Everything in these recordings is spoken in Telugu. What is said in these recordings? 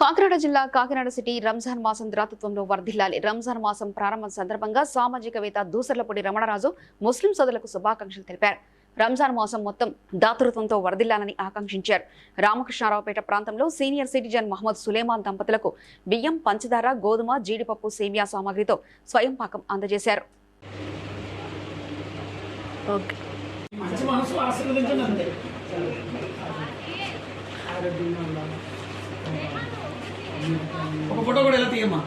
కాకినాడ జిల్లా కాకినాడ సిటీ రంజాన్ మాసం ద్రాతత్వంలో వర్ధిల్లాలి. రంజాన్ మాసం ప్రారంభం సందర్భంగా సామాజికవేత్త దూసర్లపూడి రమణరాజు ముస్లిం సోదరులకు శుభాకాంక్షలు తెలిపారు. రంజాన్ మాసం మొత్తం దాతృత్వంతో వర్ధిల్లాలని ఆకాంక్షించారు. రామకృష్ణారావుపేట ప్రాంతంలో సీనియర్ సిటిజన్ మహమ్మద్ సులేమాన్ దంపతులకు బియ్యం పంచదార గోధుమ జీడిపప్పు సేమియా సామాగ్రితో స్వయం పాకం అందజేశారు. ఆశీర్వదించండి ఒక ఫోటో కూడా ఎలా తీయమ్మా?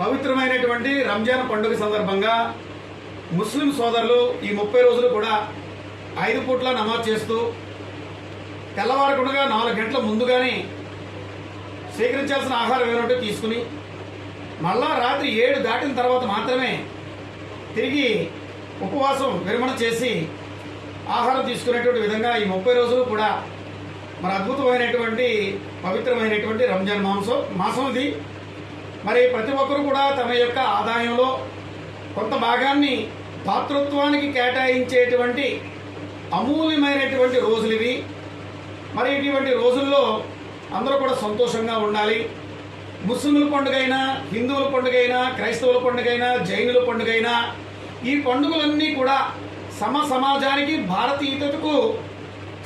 పవిత్రమైనటువంటి రంజాన్ పండుగ సందర్భంగా ముస్లిం సోదరులు ఈ ముప్పై రోజులు కూడా ఐదు పూట్ల నమాజ్ చేస్తూ తెల్లవారకుండా నాలుగు గంటల ముందుగానే స్వీకరించాల్సిన ఆహారం ఏమంటే తీసుకుని మళ్ళా రాత్రి ఏడు దాటిన తర్వాత మాత్రమే తిరిగి ఉపవాసం విరమణ చేసి ఆహారం తీసుకునేటువంటి విధంగా ఈ ముప్పై రోజులు కూడా మరి అద్భుతమైనటువంటి పవిత్రమైనటువంటి రంజాన్ మాంసం మాసం ఇది. మరి ప్రతి ఒక్కరు కూడా తమ యొక్క ఆదాయంలో కొంత భాగాన్ని పాతృత్వానికి కేటాయించేటువంటి అమూల్యమైనటువంటి రోజులు ఇవి. మరి ఇటువంటి రోజుల్లో అందరూ కూడా సంతోషంగా ఉండాలి. ముస్లింల పండుగైనా హిందువుల పండుగైనా క్రైస్తవుల పండుగైనా జైనుల పండుగైనా ఈ పండుగలన్నీ కూడా సమ సమాజానికి భారతీయతకు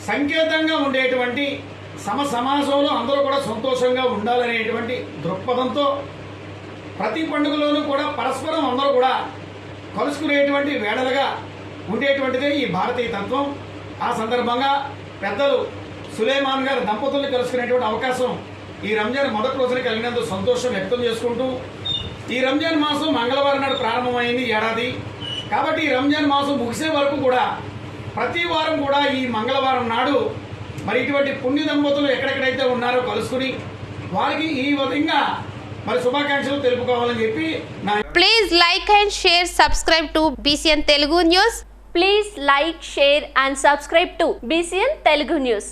సంకేతంగా ఉండేటువంటి సమ సమాజంలో అందరూ కూడా సంతోషంగా ఉండాలనేటువంటి దృక్పథంతో ప్రతి పండుగలోనూ కూడా పరస్పరం అందరూ కూడా కలుసుకునేటువంటి వేడలుగా ఉండేటువంటిదే ఈ భారతీయ తత్వం. ఆ సందర్భంగా పెద్దలు సులేమాన్ గారు దంపతుల్ని కలుసుకునేటువంటి అవకాశం ఈ రంజాన్ మొదటి రోజున కలిగినందుకు సంతోషం వ్యక్తం చేసుకుంటూ ఈ రంజాన్ మాసం మంగళవారం నాడు ప్రారంభమైంది ఏడాది. కాబట్టి ఈ రంజాన్ మాసం ముగిసే వరకు కూడా ప్రతి వారం కూడా ఈ మంగళవారం నాడు మరి ఇటువంటి పుణ్య దంపతులు ఎక్కడెక్కడైతే ఉన్నారో కలుసుకుని వారికి ఈ విధంగా మరి శుభాకాంక్షలు తెలుపుకోవాలని చెప్పి please like and share subscribe to BCN Telugu news please like share and subscribe to BCN Telugu news